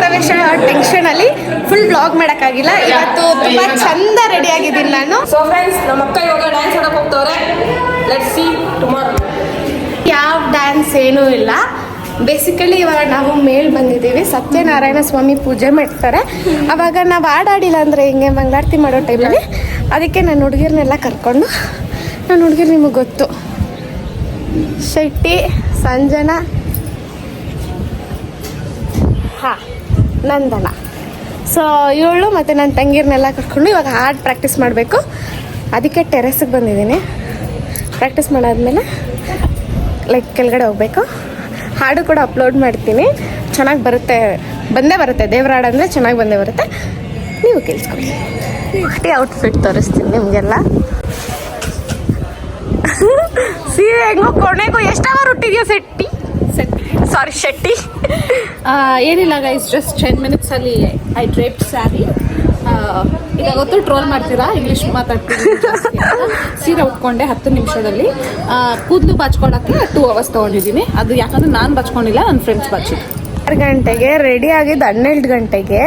ಪ್ರವೇಶ ಟೆನ್ಷನ್ ಅಲ್ಲಿ full blog ಮಾಡೋಕ್ಕಾಗಿಲ್ಲ. ಇವತ್ತು ತುಂಬಾ ಚಂದ ರೆಡಿ ಆಗಿದ್ದೀನಿ ನಾನು. ಸೊ ಫ್ರೆಂಡ್ಸ್ ನಮ್ಮ ಅಕ್ಕ ಇವಾಗ ಡ್ಯಾನ್ಸ್ ಆಡಕ್ ಹೋಗ್ತವ್ರೆ. ಲೆಟ್ ಸಿ ಟುಮಾರೋ ಯಾವ ಡ್ಯಾನ್ಸ್ ಏನೂ ಇಲ್ಲ. ಬೇಸಿಕಲಿ ಇವಾಗ ನಾವು ಮೇಲ್ ಬಂದಿದ್ದೀವಿ. ಸತ್ಯನಾರಾಯಣ ಸ್ವಾಮಿ ಪೂಜೆ ಮಾಡ್ತಾರೆ. ಅವಾಗ ನಾವು ಆಡಾಡಿಲ್ಲ ಅಂದರೆ ಹಿಂಗೆ ಮಂಗಳಾರತಿ ಮಾಡೋ ಟೈಮಲ್ಲಿ ಅದಕ್ಕೆ ನನ್ನ ಹುಡುಗಿರ್ನೆಲ್ಲ ಕರ್ಕೊಂಡು ನನ್ನ ಹುಡುಗಿರು ನಿಮಗೆ ಗೊತ್ತು. ಶೆಟ್ಟಿ ಸಂಜನಾ. ಹಾಂ. ನಂದನ. ಸೊ ಇವಳು ಮತ್ತು ನನ್ನ ತಂಗಿರ್ನೆಲ್ಲ ಕರ್ಕೊಂಡು ಇವಾಗ ಹಾಡ್ ಪ್ರಾಕ್ಟೀಸ್ ಮಾಡಬೇಕು. ಅದಕ್ಕೆ ಟೆರೆಸ್ಗೆ ಬಂದಿದ್ದೀನಿ. ಪ್ರಾಕ್ಟೀಸ್ ಮಾಡಾದ್ಮೇಲೆ ಲೈಕ್ ಕೆಳಗಡೆ ಹೋಗಬೇಕು. ಹಾಡು ಕೂಡ ಅಪ್ಲೋಡ್ ಮಾಡ್ತೀನಿ. ಚೆನ್ನಾಗಿ ಬರುತ್ತೆ. ಬಂದೇ ಬರುತ್ತೆ. ದೇವ್ರ ಹಾಡು ಅಂದರೆ ಚೆನ್ನಾಗಿ ಬಂದೇ ಬರುತ್ತೆ. ನೀವು ಕೇಳಿಸ್ಕೊಳ್ಳಿ. ಫಿಫ್ಟಿ ಔಟ್ಫಿಟ್ ತೋರಿಸ್ತೀನಿ ನಿಮಗೆಲ್ಲ. ಸೀರೆ ಹೆಂಗೋ ಕೊನೆಗೂ ಎಷ್ಟವರು ಹುಟ್ಟಿದೆಯೋ ಹುಟ್ಟಿದ್ಯೋ ಸೆಟ್ಟಿ ಸಾರಿ ಶೆಟ್ಟಿ ಏನಿಲ್ಲ ಗೈಸ್ ಜಸ್ಟ್ ಟೆನ್ ಮಿನಿಟ್ಸ್ ಅಲ್ಲಿ ಐ ಡ್ರೇಪ್ ಸ್ಯಾರಿ ಈಗ ಗೊತ್ತು ಟ್ರೋಲ್ ಮಾಡ್ತೀರಾ? ಇಂಗ್ಲಿಷ್ ಮಾತಾಡ್ತೀವಿ ಸೀರೆ ಉಟ್ಕೊಂಡೆ ಹತ್ತು ನಿಮಿಷದಲ್ಲಿ. ಕೂದಲು ಬಚ್ಕೊಳಕ್ಕೆ ಟೂ ಅವರ್ಸ್ ತೊಗೊಂಡಿದ್ದೀನಿ. ಅದು ಯಾಕಂದ್ರೆ ನಾನು ಬಚ್ಕೊಂಡಿಲ್ಲ ನನ್ನ ಫ್ರೆಂಡ್ಸ್ ಬಾಚಿದ್ರು ಆರು ಗಂಟೆಗೆ ರೆಡಿ ಆಗಿದ್ದು ಹನ್ನೆರಡು ಗಂಟೆಗೆ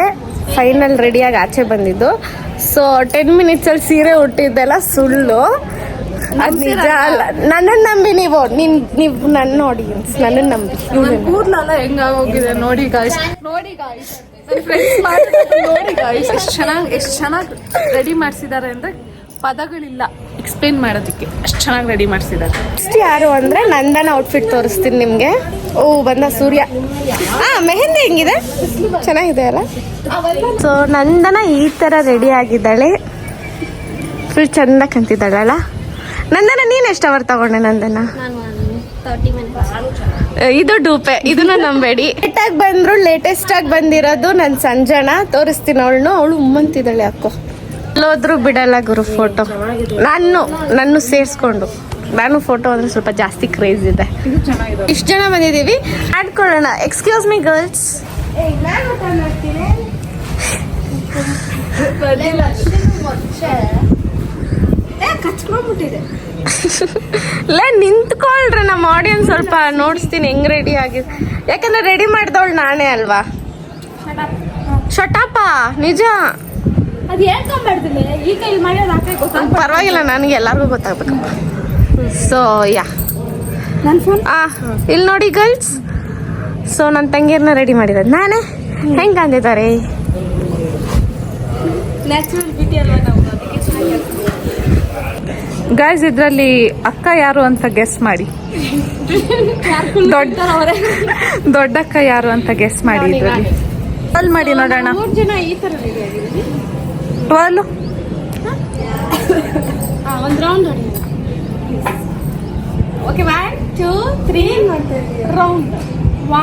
ಫೈನಲ್ ರೆಡಿಯಾಗಿ ಆಚೆ ಬಂದಿದ್ದು. ಸೊ ಟೆನ್ ಮಿನಿಟ್ಸಲ್ಲಿ ಸೀರೆ ಹುಟ್ಟಿದ್ದೆಲ್ಲ ಸುಳ್ಳು. ಅದು ನಿಜ ಅಲ್ಲ. ನನ್ನನ್ನು ನಂಬಿ ನೀವು. ನಿನ್ ನೀವು ನನ್ನ ಆಡಿಯನ್ಸ್ ನನ್ನನ್ನು ನಂಬಿ. ಹೆಂಗಾಗಿ ಹೋಗಿದೆ ಹೆಂಗಾಗೋಗಿದೆ? ನೋಡಿ ಗಾಯ್ಸ್ ನೋಡಿ ಗಾಯ್ಸ್ ನೋಡಿ ಗಾಯ್ಸ್ ಎಷ್ಟು ಚೆನ್ನಾಗಿ ಎಷ್ಟು ಚೆನ್ನಾಗಿ ರೆಡಿ ಮಾಡಿಸಿದ್ದಾರೆ ಅಂದರೆ ಪದಗಳಿಲ್ಲ. ಎಕ್ಸ್ಪ್ಲೇನ್ ಮಾಡೋದಕ್ಕೆ. ಅಷ್ಟು ಚೆನ್ನಾಗಿ ರೆಡಿ ಮಾಡಿಸಿದ್ದಾರೆ ಫಸ್ಟ್ ಯಾರು ಅಂದರೆ ನಂದನ ಔಟ್ಫಿಟ್ ತೋರಿಸ್ತೀನಿ ನಿಮಗೆ. ಓ ಬಂದ ಸೂರ್ಯ. ಹಾಂ ಮೆಹಂದಿ ಹೆಂಗಿದೆ? ಚೆನ್ನಾಗಿದೆ ಅಲ್ಲ? ಸೊ ನಂದನ ಈ ಥರ ರೆಡಿ ಆಗಿದ್ದಾಳೆ. ಫುಲ್ ಚೆಂದ ಕಂತಿದ್ದಾಳಲ್ಲ ನಂದನ ನೀನು ಎಷ್ಟು ಅವರ್ ತಗೊಂಡೆ ನಂದನ? ಇದು ಡೂಪೆ ಇದನ್ನ ನಂಬೇಡಿ. ಲೇಟ್ ಆಗಿ ಬಂದ್ರು ಲೇಟೆಸ್ಟ್ ಆಗಿ ಬಂದಿರೋದು ನನ್ ಸಂಜನ ತೋರಿಸ್ತೀನಿ ಅವಳನ್ನು. ಅವಳು ಉಮ್ಮಂತಿದ್ದಾಳೆ ಅಕ್ಕೋ ಅಲ್ಲೋದ್ರು ಬಿಡಲ್ಲ ಗುರು ಫೋಟೋ ನಾನು ನಾನು ಸೇರಿಸ್ಕೊಂಡು. ನಾನು ಫೋಟೋ ಅಂದ್ರೆ ಸ್ವಲ್ಪ ಜಾಸ್ತಿ ಕ್ರೇಜ್ ಇದೆ. ಇಷ್ಟು ಜನ ಬಂದಿದ್ದೀವಿ. ಆಡ್ಕೊಳ್ಳೋಣ ಎಕ್ಸ್ಕ್ಯೂಸ್ ಮೀ ಗರ್ಲ್ಸ್ ಇಲ್ಲ ನಿಂತ್ಕೊಳ್ರಿ ನಮ್ಮ ಆಡಿಯನ್ಸ್ ಸ್ವಲ್ಪ ನೋಡಿಸ್ತೀನಿ ಹೆಂಗ್ ರೆಡಿ ಆಗಿದೆ ಯಾಕಂದ್ರೆ ರೆಡಿ ಮಾಡಿದವಳು ನಾನೇ ಅಲ್ವಾ? ಶಟಾಪಾ ನಿಜ? ಅದು ಹೇಳ್ಕೊಂಬಾರ್ದಿಲ್ಲ ಈ ಕೈ ಮಾಡೋದು ಆ ಕೈ ಗೊತ್ತಾಗ ಪರವಾಗಿಲ್ಲ ನನಗೆ ಎಲ್ಲರಿಗೂ ಗೊತ್ತಾಗ್ಬೇಕಪ್ಪ ಸೊ ಯಾ ನನ್ನ ಫೋನ್ ಇಲ್ಲಿ ನೋಡಿ ಗರ್ಲ್ಸ್ ಸೊ ನನ್ನ ತಂಗಿಯರ್ನ ರೆಡಿ ಮಾಡಿರೋದು. ನಾನೇ? ಹೆಂಗೆ ಅಂದಿದ್ದಾರೆ? ನ್ಯಾಚುರಲ್ ಬ್ಯೂಟಿ ಅಲ್ವಾ ನಾವು? ಗಾಯ್ಸ್ ಇದರಲ್ಲಿ ಅಕ್ಕ ಯಾರು ಅಂತ ಗೆಸ್ ಮಾಡಿ. ದೊಡ್ಡ ಅಕ್ಕ ಯಾರು ಅಂತ ಗೆಸ್ ಮಾಡಿ ಇದರಲ್ಲಿ. ಟ್ವೆಲ್ ಮಾಡಿ ನೋಡೋಣ. Twelve okay one two three round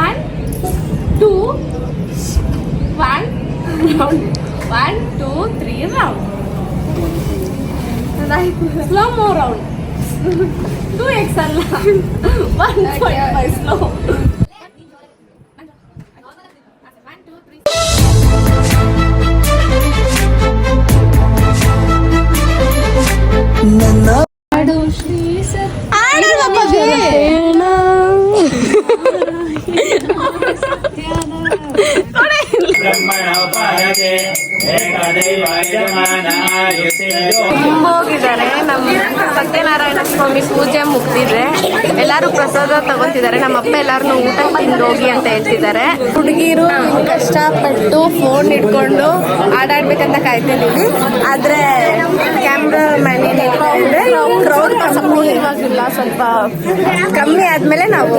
one two one round one two three round slow mo round two X ಅಲ್ಲ ಒನ್ ಪಾಯಿಂಟ್ ಫೈವ್ ಸ್ಲೋ ಬ್ರಹ್ಮಣೋಪಾಯತೆ ಏಕದೈವಾಯಜಮಾನ ಆಯುಷೇಜೋ ಹೋಗಿದ್ದಾರೆ ನಮ್ಮ ಸತ್ಯನಾರಾಯಣ ಸ್ವಾಮಿ ಪೂಜೆ ಮುಗ್ದಿದೆ ಎಲ್ಲರೂ ಪ್ರಸಾದ ತಗೊಂತಿದ್ದಾರೆ. ನಮ್ಮ ಅಪ್ಪ ಎಲ್ಲಾರನ್ನೂ ಊಟ ತಿಂದು ಹೋಗಿ ಅಂತ ಹೇಳ್ತಿದ್ದಾರೆ. ಹುಡುಗಿರು ಕಷ್ಟಪಟ್ಟು ಫೋನ್ ಇಟ್ಕೊಂಡು ಆಡಾಡ್ಬೇಕಂತ ಕಾಯ್ತಿದ್ದೀವಿ ಆದ್ರೆ ಕ್ಯಾಮ್ರಾ ಮ್ಯಾನ್ ಏನಿದ್ರೆ ಕ್ರೌಡ್ ಕಮ್ಮಿ ಇವಾಗಿಲ್ಲ ಸ್ವಲ್ಪ ಕಮ್ಮಿ ಆದಮೇಲೆ ನಾವು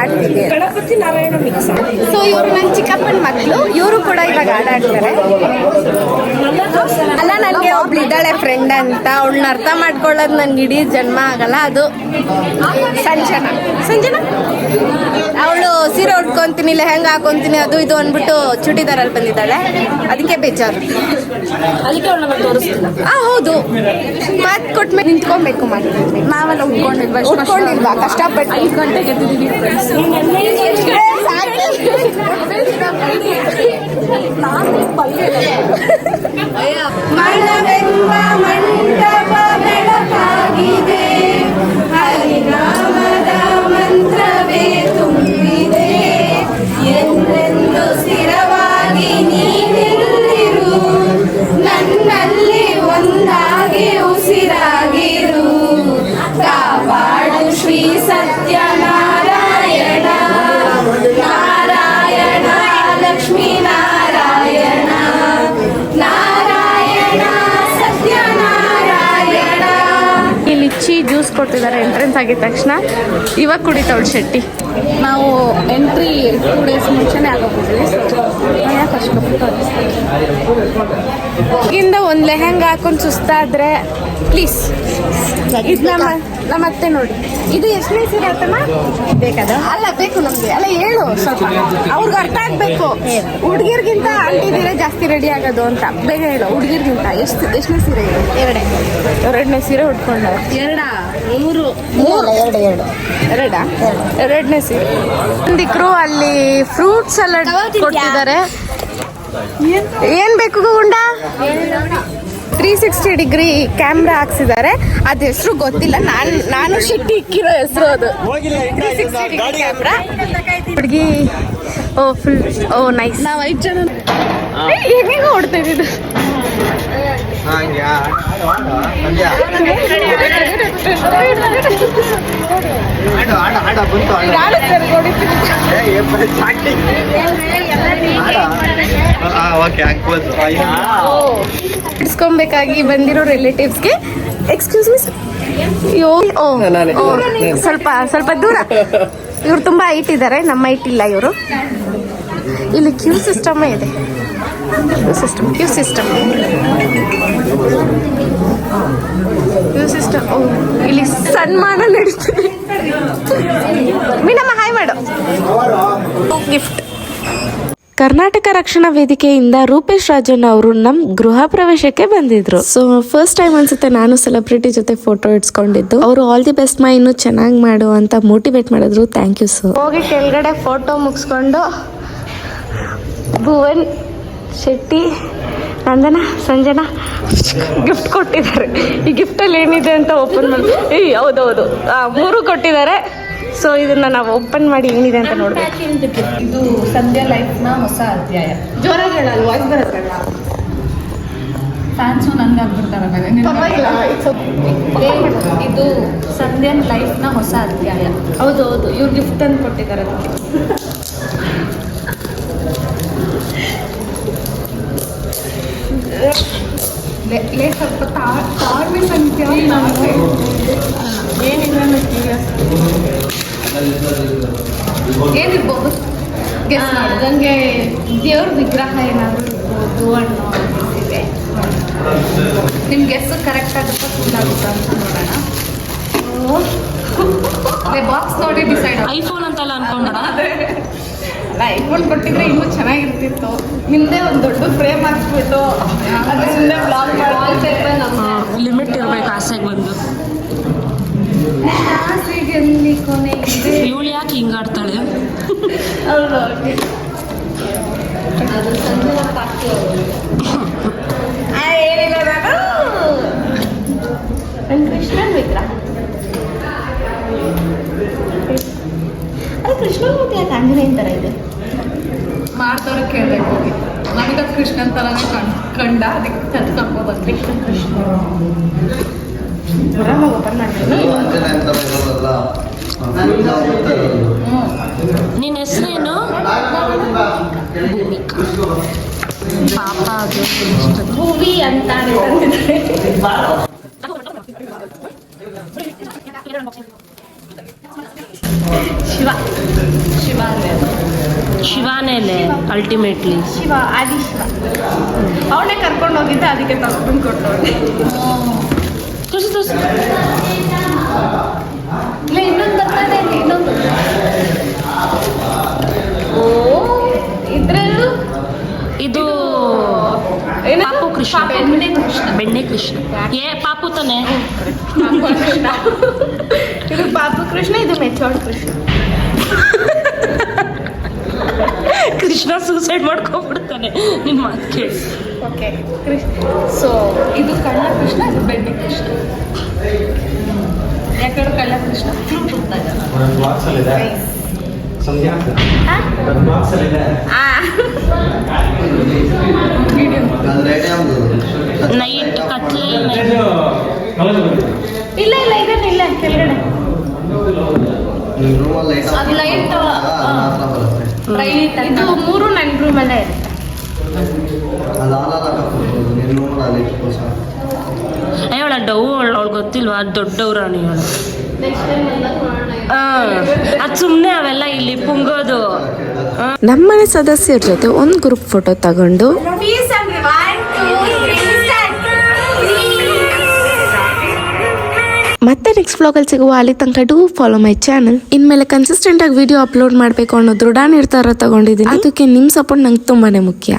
ಆಡ್ತೀವಿ ಗಣಪತಿ ನಾರಾಯಣ ಮಿಕ್ಸ್ ಸೊ ಇವರು ನನ್ನ ಚಿಕ್ಕಪ್ಪನ ಮಕ್ಕಳು ಇವರು ಕೂಡ ಇವಾಗ ಆಡಾಡ್ತಾರೆ ಅಲ್ಲ ನನಗೆ ಒಬ್ಳು ಇದ್ದಾಳೆ ಫ್ರೆಂಡ್ ಅಂತ ಅವಳನ್ನ ಅರ್ಥ ಮಾಡ್ಕೊಳ್ಳೋದು ನನ್ಗೆ ಇಡೀ ಜನ್ಮ ಆಗಲ್ಲ ಅದು ಸಂಜನಾ. ಸಂಜನಾ? ಅವಳು ಸೀರೆ ಉಟ್ಕೊಂತೀನಿ ಲೆಹಂಗ ಹಾಕೊಂತೀನಿ ಅದು ಇದು ಅಂದ್ಬಿಟ್ಟು ಚೂಟಿದಾರಲ್ಲಿ ಬಂದಿದ್ದಾಳೆ. ಅದಕ್ಕೆ ಬೇಜಾರು. ಅದಕ್ಕೆ ಆ ಹೌದು. ಮಾತು ಕೊಟ್ಮೇಲೆ ನಿಂತ್ಕೊಬೇಕು ಮಾಡಿ ನಾವೆಲ್ಲ ಉಟ್ಕೊಂಡಿಲ್ವಾ? ಉಟ್ಕೊಂಡಿಲ್ವಾ? ಕಷ್ಟಪಟ್ಟು. ಐದು ಗಂಟೆಗೆ ಕೊಡ್ತಿದ್ದಾರೆ ಎಂಟ್ರೆನ್ಸ್ ಆಗಿದ ತಕ್ಷಣ ಇವಾಗ ಕುಡಿತಾವಳು ಶೆಟ್ಟಿ. ನಾವು ಎಂಟ್ರಿ ಟೂ ಡೇಸ್ ಮುಂಚೆನೇ ಅಷ್ಟು ಇಂದ ಒಂದು ಲೆಹಂಗಾ ಹಾಕೊಂಡು ಸುಸ್ತಾದ್ರೆ ಪ್ಲೀಸ್ ಇದು ನಮ್ಮ ನಮ್ಮ ಅತ್ತೆ ನೋಡಿ. ಇದು ಎಷ್ಟನೇ ಸೀರೆ ಆತಮ್ಮ ಬೇಕಾದ? ಅಲ್ಲ ಬೇಕು ನಮಗೆ. ಅಲ್ಲ ಹೇಳು ಸ್ವಲ್ಪ. ಅವ್ರಿಗೆ ಅರ್ಥ ಆಗ್ಬೇಕು. ಹುಡುಗಿರ್ಗಿಂತ ಅಂಟಿದಿರೆ ಜಾಸ್ತಿ ರೆಡಿ ಆಗೋದು ಅಂತ. ಬೇಗ ಹೇಳು ಹುಡುಗಿರ್ಗಿಂತ. ಎಷ್ಟು ಎಷ್ಟನೇ ಸೀರೆ ಇದು ಎರಡೇ. ಎರಡನೇ ಸೀರೆ ಉಟ್ಕೊಂಡ ಎರಡಾ? ಮೂರು. ಎರಡು ಎರಡು. ಎರಡಾ? ಎರಡನೇ ಸೀರೆ ಒಂದಿಕ್ರು ಅಲ್ಲಿ ಫ್ರೂಟ್ ಸಲಾಡ್ ಕೊಟ್ಟಿದ್ದಾರೆ. ಏನ್ ಬೇಕು ಗುಂಡ? ಸಿಕ್ಸ್ಟಿ ಡಿಗ್ರಿ ಕ್ಯಾಮ್ರಾ ಹಾಕ್ಸಿದ್ದಾರೆ. ಅದ ಹೆಸರು ಗೊತ್ತಿಲ್ಲ. ನಾನು ನಾನು ಶೆಟ್ಟಿ ಇಕ್ಕಿರೋ ಹೆಸರು ಅದು. ತ್ರೀ ಸಿಕ್ಸ್ಟಿ ಡಿಗ್ರಿ ಕ್ಯಾಮ್ರಾ ಹುಡುಗಿ ಓ ಫುಲ್ ಓ ನೈಸ್ ನಾವು ಐದು ಜನ. ಹೆಂಗೆ ಓಡ್ತಾ ಇದ್ದಿದ್ದು ಇಡ್ಸ್ಕೊಬೇಕಾಗಿ ಬಂದಿರೋ ರಿಲೇಟಿವ್ಸ್ಗೆ ಎಕ್ಸ್ಕ್ಯೂಸ್ ಮೀ ಅಯ್ಯೋ ಓ ಓ, ಸ್ವಲ್ಪ ಸ್ವಲ್ಪ ದೂರ. ಇವ್ರು ತುಂಬಾ ಹೈಟ್ ಇದ್ದಾರೆ ನಮ್ಮ ಹೈಟ್ ಇಲ್ಲ ಇವರು. ಇಲ್ಲಿ ಕ್ಯೂ ಸಿಸ್ಟಮ್ ಇದೆ. System queue system queue system ಇಲ್ಲಿ ಸನ್ಮಾನ ನಡೀತಿದೆ ಮೀನಮ್ಮ ಹಾಯ್ ಮಾಡು. ಗಿಫ್ಟ್ ಕರ್ನಾಟಕ ರಕ್ಷಣಾ ವೇದಿಕೆಯಿಂದ ರೂಪೇಶ್ ರಾಜನ್ ಅವರು ನಮ್ಮ ಗೃಹ ಪ್ರವೇಶಕ್ಕೆ ಬಂದಿದ್ರು. ಸೊ ಫಸ್ಟ್ ಟೈಮ್ ಅನ್ಸುತ್ತೆ ನಾನು ಸೆಲೆಬ್ರಿಟಿ ಜೊತೆ ಫೋಟೋ ಇಡ್ಸ್ಕೊಂಡಿದ್ದು. ಅವರು ಆಲ್ ದಿ ಬೆಸ್ಟ್ ಮಾ ಇನ್ನು ಚೆನ್ನಾಗಿ ಮಾಡು ಅಂತ ಮೋಟಿವೇಟ್ ಮಾಡಿದ್ರು. ಥ್ಯಾಂಕ್ ಯು ಸರ್ ಹೋಗಿ ಕೆಳಗಡೆ ಫೋಟೋ ಮುಗಿಸ್ಕೊಂಡು ಭುವನ್ ಶೆಟ್ಟಿ ನಂದನ ಸಂಜನಾ ಗಿಫ್ಟ್ ಕೊಟ್ಟಿದ್ದಾರೆ. ಈ ಗಿಫ್ಟಲ್ಲಿ ಏನಿದೆ ಅಂತ ಓಪನ್ ಮಾಡಿ. ಏಯ್ ಹೌದೌದು. ಆ, ಮೂರು ಕೊಟ್ಟಿದ್ದಾರೆ. ಸೊ ಇದನ್ನ ನಾವು ಓಪನ್ ಮಾಡಿ ಏನಿದೆ ಅಂತ ನೋಡ್ಬೇಕು. ಇದು ಸಂಧ್ಯಾ ಲೈಫ್ನ ಹೊಸ ಅಧ್ಯಾಯ. ಜೋರಾಗಿ ಹೇಳಲ್ಲ ವಾಯ್ಸ್ ಬರುತ್ತಲ್ಲ ಫ್ಯಾನ್ಸು ನಂಗೆ ಆಗ್ಬಿಡ್ತಾರೆ ಇದು ಸಂಧ್ಯಾ ಲೈಫ್ನ ಹೊಸ ಅಧ್ಯಾಯ. ಹೌದು ಹೌದು ಇವ್ರು ಗಿಫ್ಟ್ ತಂದು ಕೊಟ್ಟಿದ್ದಾರೆ. ಲೇ ಸ್ವಲ್ಪ ತಾಳ್ಮೆ ಸಂಖ್ಯೆ ಏನಿರ್ಬೋದು? ನನಗೆ ದೇವ್ರ ವಿಗ್ರಹ ಏನಾದರೂ ಇರ್ಬೋದು ಅನ್ನೋ ಇದೆ ನಿಮ್ಮ ಗೆಸ್ ಕರೆಕ್ಟ್ ಆಗುತ್ತಾ ಫುಲ್ ಆಗುತ್ತಾ ಅಂತ ನೋಡೋಣ. ಬಾಕ್ಸ್ ನೋಡಿ ಡಿಸೈಡ್ ಐಫೋನ್ ಅಂತೆಲ್ಲ ಅನ್ಕೊಂಡ ಅಲ್ಲ ಐಫೋನ್ ಕೊಟ್ಟಿದ್ರೆ ಇನ್ನೂ ಚೆನ್ನಾಗಿರ್ತಿತ್ತು. ಹಿಂದೆ ಒಂದು ದೊಡ್ಡ ಫ್ರೇಮ್ ಹಾಕ್ಬಿಟ್ಟು ಅದ್ರ ಹಿಂದೆ ಬ್ಲಾಗ್ ಮಾಡಿ ಲಿಮಿಟ್ ಇರಬೇಕು ಆಸೆಗೆ ಬಂದು. ಇವಳು ಯಾಕೆ ಹಿಂಗಾಡ್ತಾಳೆ ಏನಿಲ್ಲ ನಾನು. ಕೃಷ್ಣನ್ ವಿಗ್ರಹ ಕೃಷ್ಣ ಮೂರ್ತಿ ಯಾಕೆ ಆಂಜನೇಯನ್ ಥರ ಇದೆ. ಮಾಡ್ತಾರ ಕೇಳಬೇಕು ಹೋಗಿ. ನಮಗೆ ಕೃಷ್ಣನ್ ಥರನೇ ಕಣ್ ಕಂಡ ಅದಕ್ಕೆ ತಂದು ಕರ್ಕೊ ಬಂದ್ವಿ. ಕೃಷ್ಣ ನಿನ್ನ ಹೆಸರೇನು? ಪಾಪ ಅದು ಭೂಮಿ ಅಂತ ಶಿವಾನೇಲೆ ಅಲ್ಟಿಮೇಟ್ಲಿ ಶಿವ ಆದಿ ಶಿವ. ಅವನೇ ಕರ್ಕೊಂಡು ಹೋಗಿದ್ದೆ ಅದಕ್ಕೆ ತಗೊಂಡು ಕೊಟ್ಟು ಇಲ್ಲ ಇನ್ನೊಂದು ಬರ್ತಾನೆ ಇನ್ನೊಂದು ಓ ಇದ್ರಲ್ಲೂ? ಇದು? ಪಾಪು ಕೃಷ್ಣ. ಬೆಣ್ಣೆ ಕೃಷ್ಣ. ಬೆಣ್ಣೆ ಕೃಷ್ಣ. ಏ ಪಾಪು ತಾನೆ. ಕೃಷ್ಣ. ಇದು ಪಾಪು ಕೃಷ್ಣ ಇದು ಮೆಚೋಡ್ ಕೃಷ್ಣ. ಕೃಷ್ಣ ಸೂಸೈಡ್ ಮಾಡ್ಕೊಂಡ್ಬಿಡ್ತಾನೆ. ನಿನ್ನ ಮಾತು ಕೇಳಿ. ಓಕೆ ಕೃಷ್ಣ ಸೊ ಇದು ಕಳ್ಳ ಕೃಷ್ಣ ಇದು ಬೆಣ್ಣೆ ಕೃಷ್ಣ? ಯಾಕಂದ್ರೆ ಕಳ್ಳ ಕೃಷ್ಣ ನೈಟ್ ಕತ್ಲೆ ಇಲ್ಲ ಇಲ್ಲ ಇದನ್ನ ಇಲ್ಲ ಕೆಳಗಡೆ. ಅದು ಲೈಟ್ ಲೈಟ್ ಇದು ಮೂರು ನನ್ನ ರೂಮಲ್ಲೇ ಇದೆ ಅವಳ ಡವ್ ಅವಳು ಗೊತ್ತಿಲ್ವಾ? ದೊಡ್ಡವ್ರ ಅವಳು ಅದು ಸುಮ್ಮನೆ ಅವೆಲ್ಲ ಇಲ್ಲಿ ಪುಂಗೋದು. ನಮ್ಮನೆ ಸದಸ್ಯರ ಜೊತೆ ಒಂದು ಗ್ರೂಪ್ ಫೋಟೋ ತಗೊಂಡು ಮತ್ತೆ ನೆಕ್ಸ್ಟ್ ವ್ಲಾಗಲ್ಲಿ ಸಿಗುವ ಅಲ್ಲಿ ತನಕ ಡೂ ಫಾಲೋ ಮೈ ಚಾನಲ್ ಇನ್ಮೇಲೆ ಕನ್ಸಿಸ್ಟೆಂಟ್ ಆಗಿ ವಿಡಿಯೋ ಅಪ್ಲೋಡ್ ಮಾಡಬೇಕು ಅನ್ನೋ ದೃಢ ನಿರ್ಧಾರ ತಗೊಂಡಿದ್ದೀನಿ. ಅದಕ್ಕೆ ನಿಮ್ಮ ಸಪೋರ್ಟ್ ನಂಗೆ ತುಂಬಾನೇ ಮುಖ್ಯ.